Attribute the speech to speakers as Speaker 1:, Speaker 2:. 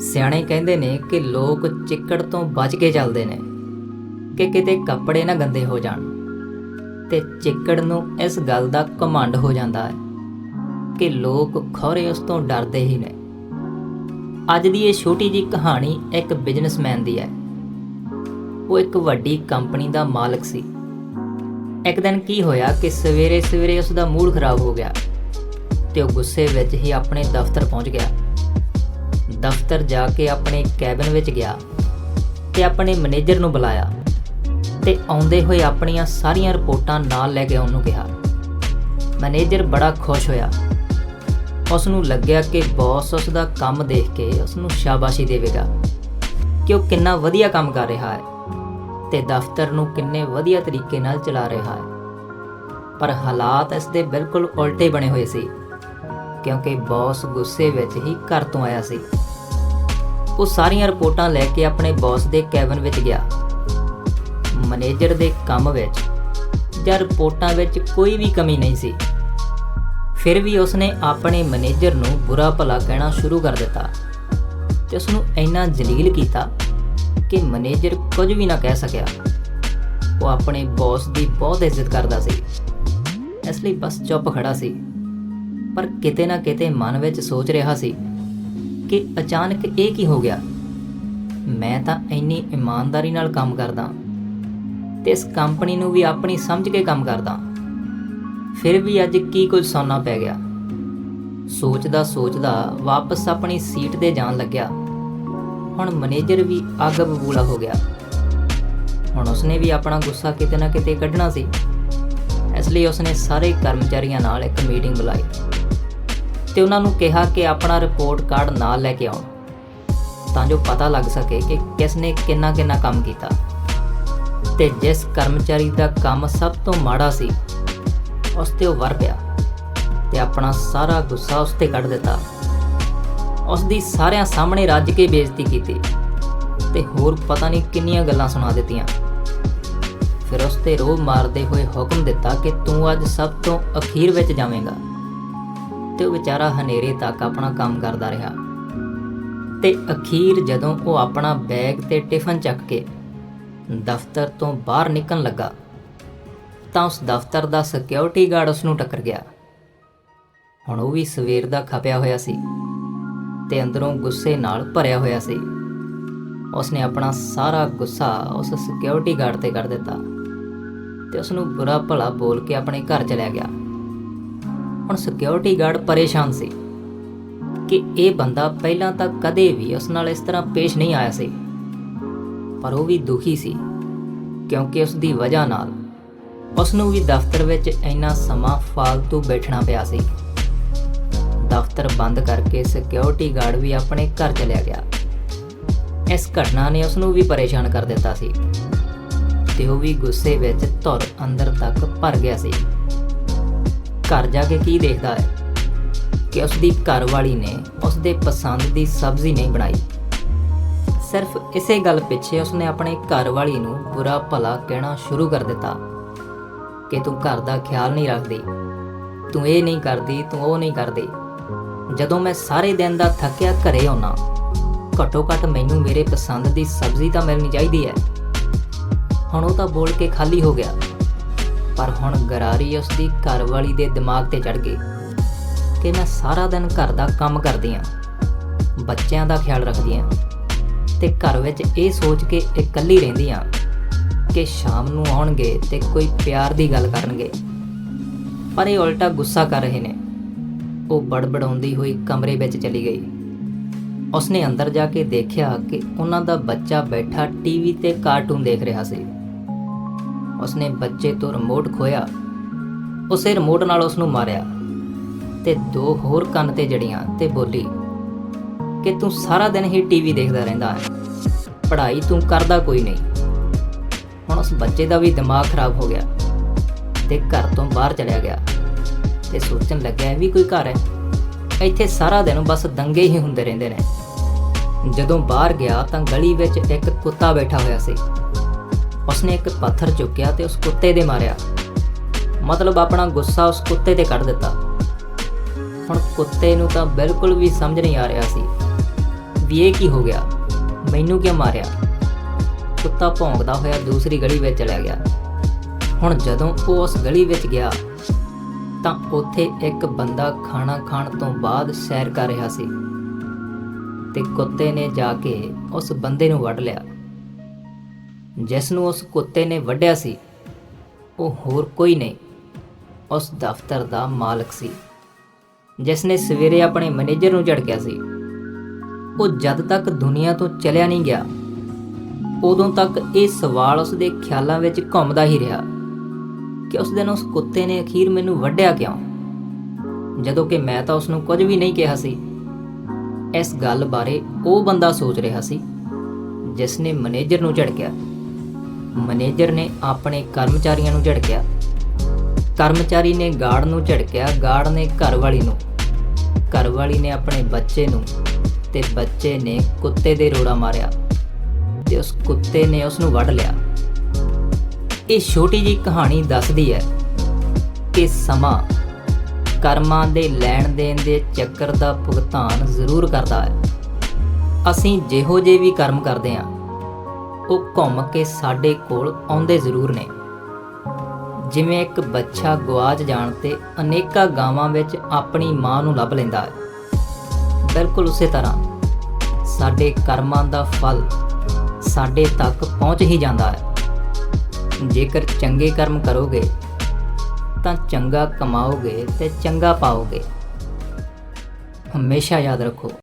Speaker 1: ਸਿਆਣੇ ਕਹਿੰਦੇ ਨੇ ਕਿ ਲੋਕ ਚਿੱਕੜ ਤੋਂ ਬਚ ਕੇ ਚੱਲਦੇ ਨੇ, ਕਿ ਕਿਤੇ ਕੱਪੜੇ ਨਾ ਗੰਦੇ ਹੋ ਜਾਣ। ਤੇ ਚਿੱਕੜ ਨੂੰ ਇਸ ਗੱਲ ਦਾ ਘਮੰਡ ਹੋ ਜਾਂਦਾ ਹੈ ਕਿ ਲੋਕ ਖੌਰੇ ਉਸ ਤੋਂ ਡਰਦੇ ਹੀ ਨੇ। ਅੱਜ ਦੀ ਇਹ ਛੋਟੀ ਜੀ ਕਹਾਣੀ ਇੱਕ ਬਿਜ਼ਨਸਮੈਨ ਦੀ ਹੈ। ਉਹ ਇੱਕ ਵੱਡੀ ਕੰਪਨੀ ਦਾ ਮਾਲਕ ਸੀ। ਇੱਕ ਦਿਨ ਕੀ ਹੋਇਆ ਕਿ ਸਵੇਰੇ ਸਵੇਰੇ ਉਸ ਦਾ ਮੂਡ ਖਰਾਬ ਹੋ ਗਿਆ ਤੇ ਉਹ ਗੁੱਸੇ ਵਿੱਚ ਹੀ ਆਪਣੇ ਦਫ਼ਤਰ ਪਹੁੰਚ ਗਿਆ। ਦਫ਼ਤਰ ਜਾ ਕੇ ਆਪਣੇ ਕੈਬਨ ਵਿੱਚ ਗਿਆ ਤੇ ਆਪਣੇ ਮੈਨੇਜਰ ਨੂੰ ਬੁਲਾਇਆ ਤੇ ਆਉਂਦੇ ਹੋਏ ਆਪਣੀਆਂ ਸਾਰੀਆਂ ਰਿਪੋਰਟਾਂ ਨਾਲ ਲੈ ਕੇ ਉਹਨੂੰ ਕਿਹਾ। ਮੈਨੇਜਰ ਬੜਾ ਖੁਸ਼ ਹੋਇਆ। ਉਸ ਨੂੰ ਲੱਗਿਆ ਕਿ ਬੌਸ ਉਸ ਦਾ ਕੰਮ ਦੇਖ ਕੇ ਉਸ ਨੂੰ ਸ਼ਾਬਾਸ਼ੀ ਦੇਵੇਗਾ ਕਿ ਉਹ ਕਿੰਨਾ ਵਧੀਆ ਕੰਮ ਕਰ ਰਿਹਾ ਹੈ ਤੇ ਦਫ਼ਤਰ ਨੂੰ ਕਿੰਨੇ ਵਧੀਆ ਤਰੀਕੇ ਨਾਲ ਚਲਾ ਰਿਹਾ ਹੈ। ਪਰ ਹਾਲਾਤ ਇਸ ਦੇ ਬਿਲਕੁਲ ਉਲਟੇ ਬਣੇ ਹੋਏ ਸੀ। ਕਿਉਂਕਿ ਬੌਸ ਗੁੱਸੇ ਵਿੱਚ ਹੀ ਘਰ ਤੋਂ ਆਇਆ ਸੀ। ਉਹ ਸਾਰੀਆਂ ਰਿਪੋਰਟਾਂ ਲੈ ਕੇ ਆਪਣੇ ਬੌਸ ਦੇ ਕੈਬਨ ਵਿੱਚ ਗਿਆ। ਮੈਨੇਜਰ ਦੇ ਕੰਮ ਵਿੱਚ ਜਾਂ ਰਿਪੋਰਟਾਂ ਵਿੱਚ ਕੋਈ ਵੀ ਕਮੀ ਨਹੀਂ ਸੀ। ਫਿਰ ਵੀ ਉਸਨੇ ਆਪਣੇ ਮੈਨੇਜਰ ਨੂੰ ਬੁਰਾ ਭਲਾ ਕਹਿਣਾ ਸ਼ੁਰੂ ਕਰ ਦਿੱਤਾ ਤੇ ਉਸ ਨੂੰ ਇੰਨਾ ਜਲੀਲ ਕੀਤਾ ਕਿ ਮੈਨੇਜਰ ਕੁਝ ਵੀ ਨਾ ਕਹਿ ਸਕਿਆ। ਉਹ ਆਪਣੇ ਬੌਸ ਦੀ ਬਹੁਤ ਇੱਜ਼ਤ ਕਰਦਾ ਸੀ। ਇਸ ਲਈ ਬਸ ਚੁੱਪ ਖੜਾ ਸੀ। ਪਰ ਕਿਤੇ ਨਾ ਕਿਤੇ ਮਨ ਵਿੱਚ ਸੋਚ ਰਿਹਾ ਸੀ ਕਿ ਅਚਾਨਕ ਇਹ ਕੀ ਹੋ ਗਿਆ? ਮੈਂ ਤਾਂ ਇੰਨੀ ਇਮਾਨਦਾਰੀ ਨਾਲ ਕੰਮ ਕਰਦਾ ਤੇ ਇਸ ਕੰਪਨੀ ਨੂੰ ਵੀ ਆਪਣੀ ਸਮਝ ਕੇ ਕੰਮ ਕਰਦਾ। ਫਿਰ ਵੀ ਅੱਜ ਕੀ ਕੁਝ ਸੌਣਾ ਪੈ ਗਿਆ। ਸੋਚਦਾ ਸੋਚਦਾ ਵਾਪਸ ਆਪਣੀ ਸੀਟ ਤੇ ਜਾਣ ਲੱਗਿਆ। ਹੁਣ ਮੈਨੇਜਰ ਵੀ ਅੱਗ ਬਬੂਲਾ ਹੋ ਗਿਆ। ਹੁਣ ਉਸਨੇ ਵੀ ਆਪਣਾ ਗੁੱਸਾ ਕਿਤੇ ਨਾ ਕਿਤੇ ਕੱਢਣਾ ਸੀ। ਇਸ ਲਈ ਉਸਨੇ ਸਾਰੇ ਕਰਮਚਾਰੀਆਂ ਨਾਲ ਇੱਕ ਮੀਟਿੰਗ ਬੁਲਾਈ। ਤੇ ਉਹਨਾਂ ਨੂੰ ਕਿਹਾ ਕਿ ਆਪਣਾ ਰਿਪੋਰਟ ਕਾਰਡ ਨਾਲ ਲੈ ਕੇ ਆਉਣ। ਤਾਂ ਜੋ ਪਤਾ ਲੱਗ ਸਕੇ ਕਿ ਕਿਸ ਨੇ ਕਿੰਨਾ ਕਿੰਨਾ ਕੰਮ ਕੀਤਾ। ਤੇ ਜਿਸ ਕਰਮਚਾਰੀ ਦਾ ਕੰਮ ਸਭ ਤੋਂ ਮਾੜਾ ਸੀ, ਉਸ ਤੇ ਉਹ ਵਰ ਪਿਆ ਤੇ ਆਪਣਾ ਸਾਰਾ ਗੁੱਸਾ ਉਸ ਤੇ ਕੱਢ ਦਿੱਤਾ। ਉਸ ਦੀ ਸਾਰਿਆਂ ਸਾਹਮਣੇ ਰੱਜ ਕੇ ਬੇਇੱਜ਼ਤੀ ਕੀਤੀ ਤੇ ਹੋਰ ਪਤਾ ਨਹੀਂ ਕਿੰਨੀਆਂ ਗੱਲਾਂ ਸੁਣਾ ਦਿੱਤੀਆਂ। ਫਿਰ ਉਸ ਤੇ ਰੋਹ ਮਾਰਦੇ ਹੋਏ ਹੁਕਮ ਦਿੱਤਾ ਕਿ ਤੂੰ ਅੱਜ ਸਭ ਤੋਂ ਅਖੀਰ ਵਿੱਚ ਜਾਵੇਂਗਾ। ਤੇ ਉਹ ਵਿਚਾਰਾ ਹਨੇਰੇ ਤੱਕ ਆਪਣਾ ਕੰਮ ਕਰਦਾ ਰਿਹਾ। ਤੇ ਅਖੀਰ ਜਦੋਂ ਉਹ ਆਪਣਾ ਬੈਗ ਤੇ ਟਿਫਨ ਚੱਕ ਕੇ ਦਫ਼ਤਰ ਤੋਂ ਬਾਹਰ ਨਿਕਲਣ ਲੱਗਾ, ਤਾਂ ਉਸ ਦਫ਼ਤਰ ਦਾ ਸਿਕਿਉਰਿਟੀ ਗਾਰਡ ਉਸ ਨੂੰ ਟੱਕਰ ਗਿਆ। ਹੁਣ ਉਹ ਵੀ ਸਵੇਰ ਦਾ ਖਪਿਆ ਹੋਇਆ ਸੀ ਤੇ ਅੰਦਰੋਂ ਗੁੱਸੇ ਨਾਲ ਭਰਿਆ ਹੋਇਆ ਸੀ। ਉਸਨੇ ਆਪਣਾ ਸਾਰਾ ਗੁੱਸਾ ਉਸ ਸਿਕਿਉਰਿਟੀ ਗਾਰਡ ਤੇ ਕਰ ਦਿੱਤਾ ਤੇ ਉਸ ਨੂੰ ਬੁਰਾ ਭਲਾ ਬੋਲ ਕੇ ਆਪਣੇ ਘਰ ਚਲਿਆ ਗਿਆ। ਹੁਣ ਸਿਕਿਉਰਿਟੀ ਗਾਰਡ ਪਰੇਸ਼ਾਨ ਸੀ ਕਿ ਇਹ ਬੰਦਾ ਪਹਿਲਾਂ ਤਾਂ ਕਦੇ ਵੀ ਉਸ ਨਾਲ ਇਸ ਤਰ੍ਹਾਂ ਪੇਸ਼ ਨਹੀਂ ਆਇਆ ਸੀ। ਪਰ ਉਹ ਵੀ ਦੁਖੀ ਸੀ, ਕਿਉਂਕਿ ਉਸ ਦੀ ਵਜ੍ਹਾ ਨਾਲ ਉਸ ਨੂੰ ਵੀ ਦਫ਼ਤਰ ਵਿੱਚ ਇੰਨਾ ਸਮਾਂ ਫਾਲਤੂ ਬੈਠਣਾ ਪਿਆ ਸੀ। ਦਫ਼ਤਰ ਬੰਦ ਕਰਕੇ ਸਿਕਿਉਰਿਟੀ ਗਾਰਡ ਵੀ ਆਪਣੇ ਘਰ ਚਲਿਆ ਗਿਆ। ਇਸ ਘਟਨਾ ਨੇ ਉਸ ਨੂੰ ਵੀ ਪਰੇਸ਼ਾਨ ਕਰ ਦਿੱਤਾ ਸੀ ਤੇ ਉਹ ਵੀ ਗੁੱਸੇ ਵਿੱਚ ਧੁਰ ਅੰਦਰ ਤੱਕ ਭਰ ਗਿਆ ਸੀ। ਘਰ ਜਾ ਕੇ ਕੀ ਦੇਖਦਾ ਹੈ? ਕਿ ਉਸ ਦੀ ਘਰਵਾਲੀ ਨੇ ਉਸ ਦੇ ਪਸੰਦ ਦੀ ਸਬਜ਼ੀ ਨਹੀਂ ਬਣਾਈ। ਸਿਰਫ ਇਸੇ ਗੱਲ ਪਿੱਛੇ ਉਸਨੇ ਆਪਣੇ ਘਰਵਾਲੀ ਨੂੰ ਬੁਰਾ ਭਲਾ ਕਹਿਣਾ ਸ਼ੁਰੂ ਕਰ ਦਿੱਤਾ ਕਿ ਤੂੰ ਘਰ ਦਾ ਖਿਆਲ ਨਹੀਂ ਰੱਖਦੀ। ਤੂੰ ਇਹ ਨਹੀਂ ਕਰਦੀ, ਤੂੰ ਉਹ ਨਹੀਂ ਕਰਦੀ। ਜਦੋਂ ਮੈਂ ਸਾਰੇ ਦਿਨ ਦਾ ਥੱਕਿਆ ਘਰੇ ਆਉਣਾ ਘੱਟੋ ਘੱਟ ਮੈਨੂੰ ਮੇਰੇ ਪਸੰਦ ਦੀ ਸਬਜ਼ੀ ਤਾਂ ਮਿਲਣੀ ਚਾਹੀਦੀ ਹੈ। ਹੁਣ ਉਹ ਤਾਂ ਬੋਲ ਕੇ ਖਾਲੀ ਹੋ ਗਿਆ। ਪਰ ਹੁਣ ਗਰਾਰੀ ਉਸ ਦੀ ਘਰਵਾਲੀ ਦੇ ਦਿਮਾਗ ਤੇ ਚੜ ਗਈ ਕਿ ਮੈਂ ਸਾਰਾ ਦਿਨ ਘਰ ਦਾ ਕੰਮ ਕਰਦੀ ਆ, ਬੱਚਿਆਂ ਦਾ ਖਿਆਲ ਰੱਖਦੀ ਆ ਤੇ ਘਰ ਵਿੱਚ ਇਹ ਸੋਚ ਕੇ ਇਕੱਲੀ ਰਹਿੰਦੀ ਆ ਕਿ ਸ਼ਾਮ ਨੂੰ ਆਉਣਗੇ ਤੇ ਕੋਈ ਪਿਆਰ ਦੀ ਗੱਲ ਕਰਨਗੇ। ਪਰ ਇਹ ਉਲਟਾ ਗੁੱਸਾ ਕਰ ਰਹੇ ਨੇ। ਉਹ ਬੜਬੜਾਉਂਦੀ ਹੋਈ ਕਮਰੇ ਵਿੱਚ ਚਲੀ ਗਈ। ਉਸਨੇ ਅੰਦਰ ਜਾ ਕੇ ਦੇਖਿਆ ਕਿ ਉਹਨਾਂ ਦਾ ਬੱਚਾ ਬੈਠਾ ਟੀਵੀ ਤੇ ਕਾਰਟੂਨ ਦੇਖ ਰਿਹਾ ਸੀ। ਉਸਨੇ ਬੱਚੇ ਤੋਂ ਰਿਮੋਟ ਖੋਇਆ ਉਸੇ ਰਿਮੋਟ ਨਾਲ ਉਸ ਨੂੰ ਮਾਰਿਆ ਤੇ ਦੋ ਹੋਰ ਕੰਨ ਤੇ ਜੜੀਆਂ ਤੇ ਬੋਲੀ, ਕਿ ਤੂੰ ਸਾਰਾ ਦਿਨ ਹੀ ਟੀਵੀ ਦੇਖਦਾ ਰਹਿੰਦਾ ਹੈ। ਪੜ੍ਹਾਈ ਤੂੰ ਕਰਦਾ ਕੋਈ ਨਹੀਂ। ਹੁਣ ਉਸ ਬੱਚੇ ਦਾ ਵੀ ਦਿਮਾਗ ਖਰਾਬ ਹੋ ਗਿਆ ਤੇ ਘਰ ਤੋਂ ਬਾਹਰ ਚਲਿਆ ਗਿਆ ਤੇ ਸੋਚਣ ਲੱਗਿਆ ਵੀ ਕੋਈ ਘਰ ਹੈ। ਇੱਥੇ ਸਾਰਾ ਦਿਨ ਬਸ ਦੰਗੇ ਹੀ ਹੁੰਦੇ ਰਹਿੰਦੇ ਨੇ। ਜਦੋਂ ਬਾਹਰ ਗਿਆ ਤਾਂ ਗਲੀ ਵਿੱਚ ਇੱਕ ਕੁੱਤਾ ਬੈਠਾ ਹੋਇਆ ਸੀ। ਉਸਨੇ ਇੱਕ ਪੱਥਰ ਚੁੱਕਿਆ ਤੇ ਉਸ ਕੁੱਤੇ ਦੇ ਮਾਰਿਆ। ਮਤਲਬ ਆਪਣਾ ਗੁੱਸਾ ਉਸ ਕੁੱਤੇ ਤੇ ਕੱਢ ਦਿੱਤਾ। ਹੁਣ ਕੁੱਤੇ ਨੂੰ ਤਾਂ ਬਿਲਕੁਲ ਵੀ ਸਮਝ ਨਹੀਂ ਆ ਰਿਹਾ ਸੀ ਵੀ ਇਹ ਕੀ ਹੋ ਗਿਆ, ਮੈਨੂੰ ਕਿਉਂ ਮਾਰਿਆ? ਕੁੱਤਾ ਭੌਂਕਦਾ ਹੋਇਆ ਦੂਸਰੀ ਗਲੀ ਵਿੱਚ ਚਲਾ ਗਿਆ। ਹੁਣ ਜਦੋਂ ਉਹ ਉਸ ਗਲੀ ਵਿੱਚ ਗਿਆ, ਤਾਂ ਉੱਥੇ ਇੱਕ ਬੰਦਾ ਖਾਣਾ ਖਾਣ ਤੋਂ ਬਾਅਦ ਸੈਰ ਕਰ ਰਿਹਾ ਸੀ। ਤੇ ਕੁੱਤੇ ਨੇ ਜਾ ਕੇ ਉਸ ਬੰਦੇ ਨੂੰ ਵੱਢ ਲਿਆ। ਜਿਸ ਨੂੰ ਉਸ ਕੁੱਤੇ ਨੇ ਵੱਢਿਆ ਸੀ, ਉਹ ਹੋਰ ਕੋਈ ਨਹੀਂ, ਉਸ ਦਫ਼ਤਰ ਦਾ ਮਾਲਕ ਸੀ ਜਿਸ ਨੇ ਸਵੇਰੇ ਆਪਣੇ ਮੈਨੇਜਰ ਨੂੰ ਝੜਕਿਆ ਸੀ। ਉਹ ਜਦ ਤੱਕ ਦੁਨੀਆ ਤੋਂ ਚਲਿਆ ਨਹੀਂ ਗਿਆ, ਉਦੋਂ ਤੱਕ ਇਹ ਸਵਾਲ ਉਸ ਦੇ ਖਿਆਲਾਂ ਵਿੱਚ ਘੁੰਮਦਾ ਹੀ ਰਿਹਾ ਕਿ ਉਸ ਦਿਨ ਉਸ ਕੁੱਤੇ ਨੇ ਅਖੀਰ ਮੈਨੂੰ ਵੱਢਿਆ ਕਿਉਂ? ਜਦੋਂ ਕਿ ਮੈਂ ਤਾਂ ਉਸ ਨੂੰ ਕੁਝ ਵੀ ਨਹੀਂ ਕਿਹਾ ਸੀ। ਇਸ ਗੱਲ ਬਾਰੇ ਉਹ ਬੰਦਾ ਸੋਚ ਰਿਹਾ ਸੀ ਜਿਸ ਨੇ ਮੈਨੇਜਰ ਨੂੰ ਝੜਕਿਆ। ਮੈਨੇਜਰ ਨੇ ਆਪਣੇ ਕਰਮਚਾਰੀਆਂ ਨੂੰ ਝੜਕਿਆ। ਕਰਮਚਾਰੀ ਨੇ ਗਾਰਡ ਨੂੰ ਝੜਕਿਆ, ਗਾਰਡ ਨੇ ਘਰਵਾਲੀ ਨੂੰ। ਘਰਵਾਲੀ ਨੇ ਆਪਣੇ ਬੱਚੇ ਨੂੰ ਤੇ ਬੱਚੇ ਨੇ ਕੁੱਤੇ ਦੇ ਰੋੜਾ ਮਾਰਿਆ ਤੇ ਉਸ ਕੁੱਤੇ ਨੇ ਉਸ ਨੂੰ ਵੱਢ ਲਿਆ। ਇਹ ਛੋਟੀ ਜੀ ਕਹਾਣੀ ਦੱਸਦੀ ਹੈ ਕਿ ਸਮਾਂ ਕਰਮਾਂ ਦੇ ਲੈਣ ਦੇਣ ਦੇ ਚੱਕਰ ਦਾ ਭੁਗਤਾਨ ਜ਼ਰੂਰ ਕਰਦਾ ਹੈ। ਅਸੀਂ ਜਿਹੋ ਜੇ ਵੀ ਕਰਮ ਕਰਦੇ ਹਾਂ ਉਹ ਘੁੰਮ ਕੇ ਸਾਡੇ ਕੋਲ ਆਉਂਦੇ ਜ਼ਰੂਰ ਨੇ। ਜਿਵੇਂ ਇੱਕ ਬੱਚਾ ਗਵਾਚ ਜਾਣ ਤੇ ਅਨੇਕਾਂ ਗਾਵਾਂ ਵਿੱਚ ਆਪਣੀ ਮਾਂ ਨੂੰ ਲੱਭ ਲੈਂਦਾ ਹੈ। ਬਿਲਕੁਲ ਉਸੇ ਤਰ੍ਹਾਂ ਸਾਡੇ ਕਰਮਾਂ ਦਾ ਫਲ ਸਾਡੇ ਤੱਕ ਪਹੁੰਚ ਹੀ ਜਾਂਦਾ ਹੈ। ਜੇਕਰ ਚੰਗੇ ਕਰਮ ਕਰੋਗੇ ਤਾਂ ਚੰਗਾ ਕਮਾਓਗੇ ਤੇ ਚੰਗਾ ਪਾਓਗੇ। ਹਮੇਸ਼ਾ ਯਾਦ ਰੱਖੋ।